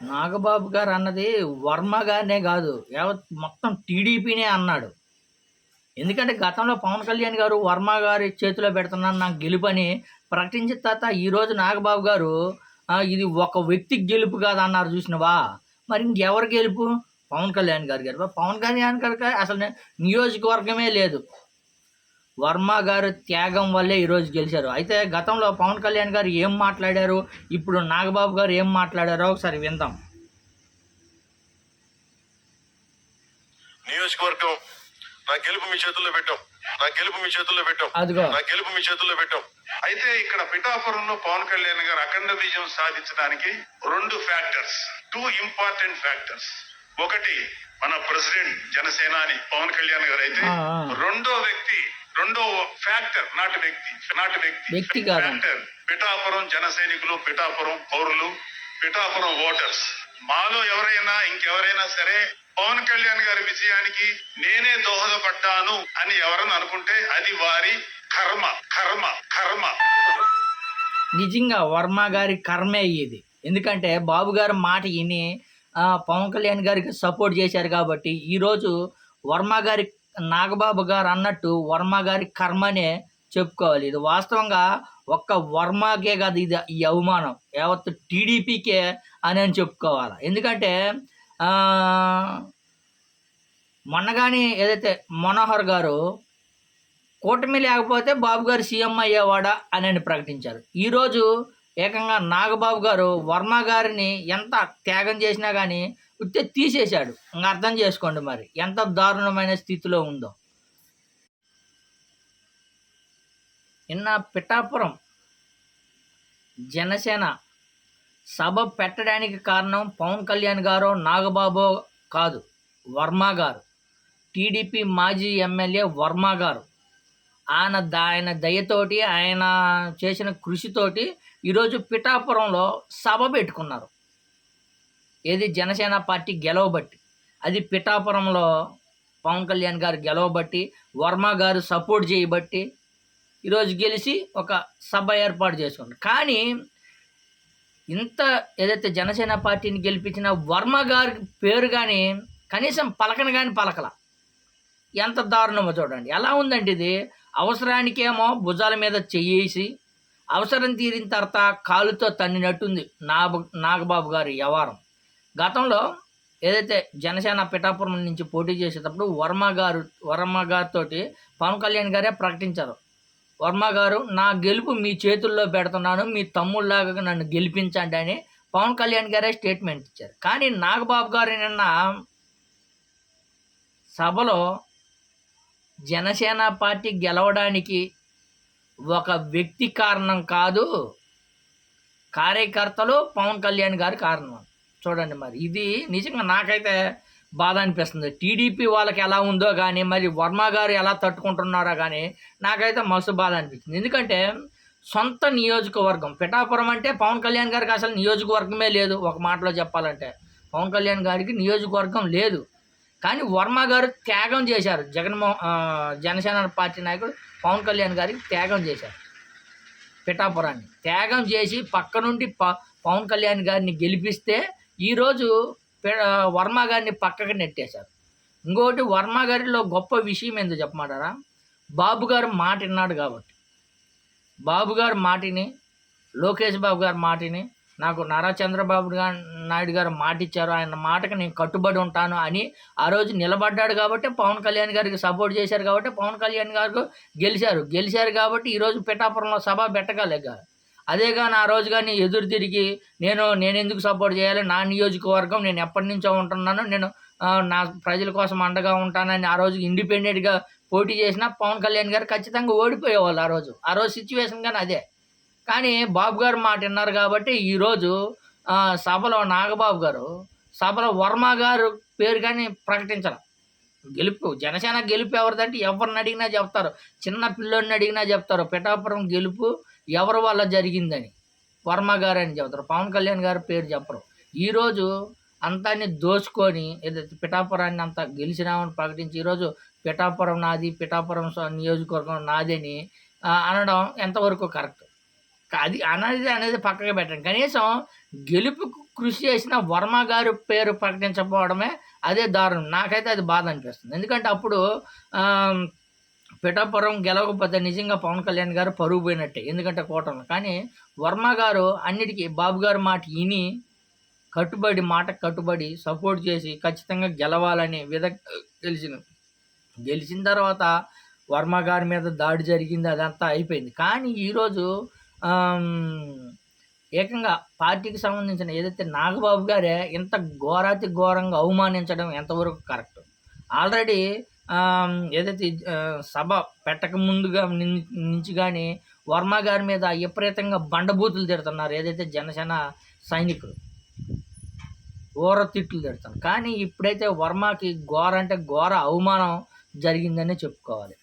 నాగబాబు గారు అన్నది వర్మ గారినే కాదు యావత్ మొత్తం టీడీపీనే అన్నాడు. ఎందుకంటే గతంలో పవన్ కళ్యాణ్ గారు వర్మ గారి చేతిలో పెడుతున్నాను నాకు గెలుపని ప్రకటించిన తర్వాత ఈరోజు నాగబాబు గారు ఇది ఒక వ్యక్తికి గెలుపు కాదు అన్నారు చూసినవా? మరి ఇంకెవరు గెలుపు? పవన్ కళ్యాణ్ గారి గెలుపు పవన్ కళ్యాణ్ గారికి అసలు నియోజకవర్గమే లేదు. వర్మ గారు త్యాగం వల్లే ఈరోజు గెలిచారు. అయితే గతంలో పవన్ కళ్యాణ్ గారు ఏం మాట్లాడారు? ఇప్పుడు నాగబాబు గారు ఏం మాట్లాడారో ఒకసారి విందాం. నియోజకవర్గం నా గెలుపు మీ చేతుల్లో పెట్టాం. నా గెలుపు మీ చేతుల్లో పెట్టాం. అదిగో. నా గెలుపు మీ చేతుల్లో పెట్టాం. అయితే ఇక్కడ పిఠాపురంలో పవన్ కళ్యాణ్ గారు అఖండ విజయం సాధించడానికి రెండు ఫ్యాక్టర్స్ టూ ఇంపార్టెంట్ ఫ్యాక్టర్స్ ఒకటి మన ప్రెసిడెంట్ జనసేనాని పవన్ కళ్యాణ్ గారు అయితే. రెండో వ్యక్తి రెండో ఫ్యాక్టర్ నాటి వ్యక్తి నాటి వ్యక్తి. ఫ్యాక్టర్ పిఠాపురం జన సైనికులు పిఠాపురం పౌరులు పిఠాపురం ఓటర్స్ మాలో ఎవరైనా ఇంకెవరైనా సరే పవన్ కళ్యాణ్ గారి విజయానికి నేనే దోహదపడ్డాను అని ఎవరన్నా అనుకుంటే అది వారి కర్మ కర్మ కర్మ. నిజంగా వర్మ గారి కర్మే ఇది. ఎందుకంటే బాబు గారు మాట విని పవన్ కళ్యాణ్ గారికి సపోర్ట్ చేశారు కాబట్టి ఈరోజు వర్మ గారి నాగబాబు గారు అన్నట్టు వర్మ గారి కర్మనే చెప్పుకోవాలి. ఇది వాస్తవంగా ఒక్క వర్మకే కాదు ఇది ఈ అవమానం. యావత్ టీడీపీకే అని అని చెప్పుకోవాలి. ఎందుకంటే మొన్నగాని ఏదైతే మనోహర్ గారు కూటమి లేకపోతే బాబు గారు సీఎం అయ్యేవాడా అని అని ప్రకటించారు. ఈరోజు ఏకంగా నాగబాబు గారు వర్మ గారిని ఎంత త్యాగం చేసినా కానీ ఉత్తే తీసేశాడు. ఇంకా అర్థం చేసుకోండి మరి ఎంత దారుణమైన స్థితిలో ఉందో. నిన్న పిఠాపురం జనసేన సభ పెట్టడానికి కారణం పవన్ కళ్యాణ్ గారు నాగబాబు కాదు వర్మ గారు. టీడీపీ మాజీ ఎమ్మెల్యే వర్మ గారు. ఆయన ఆయన దయతోటి ఆయన చేసిన కృషితోటి ఈరోజు పిఠాపురంలో సభ పెట్టుకున్నారు. ఏది జనసేన పార్టీ గెలవబట్టి అది పిఠాపురంలో పవన్ కళ్యాణ్ గారు గెలవబట్టి వర్మ గారు సపోర్ట్ చేయబట్టి ఈరోజు గెలిచి ఒక సభ ఏర్పాటు చేసుకున్నారు. కానీ ఇంత ఏదైతే జనసేన పార్టీని గెలిపించిన వర్మ గారి పేరు కానీ కనీసం పలకన కానీ పలకల. ఎంత దారుణమో చూడండి. ఎలా ఉందంటే ఇది? అవసరానికేమో భుజాల మీద చెయ్యేసి అవసరం తీరిన తర్వాత కాలుతో తన్నినట్టుంది నాగ నాగబాబు గారి వ్యవహారం. గతంలో ఏదైతే జనసేన పిఠాపురం నుంచి పోటీ చేసేటప్పుడు వర్మ గారు వర్మ గారితో పవన్ కళ్యాణ్ గారే ప్రకటించారు. వర్మ గారు నా గెలుపు మీ చేతుల్లో పెడుతున్నాను మీ తమ్ముళ్ళలాగా నన్ను గెలిపించండి అని పవన్ కళ్యాణ్ గారే స్టేట్మెంట్ ఇచ్చారు. కానీ నాగబాబు గారు నిన్న సభలో జనసేన పార్టీ గెలవడానికి ఒక వ్యక్తి కారణం కాదు కార్యకర్తలు పవన్ కళ్యాణ్ గారి కారణం. చూడండి మరి. ఇది నిజంగా నాకైతే బాధ అనిపిస్తుంది. టీడీపీ వాళ్ళకి ఎలా ఉందో కానీ మరి వర్మ గారు ఎలా తట్టుకుంటున్నారో కానీ నాకైతే మస్తు బాధ అనిపించింది ఎందుకంటే సొంత నియోజకవర్గం పిఠాపురం అంటే పవన్ కళ్యాణ్ గారికి అసలు నియోజకవర్గమే లేదు ఒక మాటలో చెప్పాలంటే. పవన్ కళ్యాణ్ గారికి నియోజకవర్గం లేదు. కానీ వర్మ గారు త్యాగం చేశారు. జగన్మోహన్ జనసేన పార్టీ నాయకుడు పవన్ కళ్యాణ్ గారికి త్యాగం చేశారు. పిఠాపురాన్ని. త్యాగం చేసి పక్క నుండి ప పవన్ కళ్యాణ్ గారిని గెలిపిస్తే ఈరోజు పి- వర్మ గారిని పక్కకి నెట్టేశారు. ఇంకోటి వర్మ గారిలో గొప్ప విషయం ఏందో చెప్పమంటారా? బాబు గారు మాట విన్నాడు కాబట్టి. బాబు గారు మాటిని లోకేష్ బాబు గారి మాటిని నాకు నారా చంద్రబాబు నాయుడు గారు మాట ఇచ్చారు ఆయన మాటకి నేను కట్టుబడి ఉంటాను అని ఆ రోజు నిలబడ్డాడు కాబట్టి పవన్ కళ్యాణ్ గారికి సపోర్ట్ చేశారు కాబట్టి పవన్ కళ్యాణ్ గారు గెలిచారు. గెలిచారు కాబట్టి ఈరోజు పిఠాపురంలో సభ పెట్టగలేక అదే కానీ ఆ రోజు కానీ ఎదురు తిరిగి నేను నేను ఎందుకు సపోర్ట్ చేయాలి? నా నియోజకవర్గం నేను ఎప్పటి నుంచో ఉంటున్నాను. నేను నా ప్రజల కోసం అండగా ఉంటానని ఆ రోజు ఇండిపెండెంట్గా పోటీ చేసిన పవన్ కళ్యాణ్ గారు ఖచ్చితంగా ఓడిపోయేవాళ్ళు ఆ రోజు. ఆ రోజు సిచ్యువేషన్ కానీ అదే. కానీ బాబు గారు మాట విన్నారు కాబట్టి ఈరోజు సభలో నాగబాబు గారు సభలో వర్మ గారు పేరు కానీ ప్రకటించరు గెలుపు జనసేన గెలుపు ఎవరిదంటే ఎవరిని అడిగినా చెప్తారు. చిన్న పిల్లోడిని అడిగినా చెప్తారు. పిఠాపురం గెలుపు ఎవరి వల్ల జరిగిందని? వర్మ గారు అని చెబుతారు. పవన్ కళ్యాణ్ గారి పేరు చెప్పరు. ఈరోజు అంతాన్ని దోచుకొని ఏదైతే పిఠాపురాన్ని అంతా గెలిచినామని ప్రకటించి ఈరోజు పిఠాపురం నాది పిఠాపురం నియోజకవర్గం నాది అని అనడం ఎంతవరకు కరెక్ట్? అది అనేది అనేది పక్కగా పెట్టండి. కనీసం గెలుపు కృషి చేసిన వర్మ గారి పేరు ప్రకటించకపోవడమే అదే దారుణం. నాకైతే అది బాధ అనిపిస్తుంది. ఎందుకంటే అప్పుడు పిఠాపురం గెలవకపోతే నిజంగా పవన్ కళ్యాణ్ గారు పరుగు పోయినట్టే ఎందుకంటే కూటమి. కానీ వర్మ గారు అన్నిటికీ బాబు గారు మాట విని కట్టుబడి మాట కట్టుబడి సపోర్ట్ చేసి ఖచ్చితంగా గెలవాలని విధ గెలిచిన గెలిచిన తర్వాత వర్మ గారి మీద దాడి జరిగింది అదంతా అయిపోయింది. కానీ ఈరోజు ఏకంగా పార్టీకి సంబంధించిన ఏదైతే నాగబాబు గారే ఇంత ఘోరాతి ఘోరంగా అవమానించడం ఎంతవరకు కరెక్ట్? ఆల్రెడీ ఏదైతే సభ పెట్టక ముందుగా నుంచి కానీ వర్మ గారి మీద విపరీతంగా బండబూతులు తిడుతున్నారు ఏదైతే జనసేన సైనికులు. ఘోర తిట్లు తిడతారు కానీ ఇప్పుడైతే వర్మకి ఘోర అంటే ఘోర అవమానం జరిగిందనే చెప్పుకోవాలి.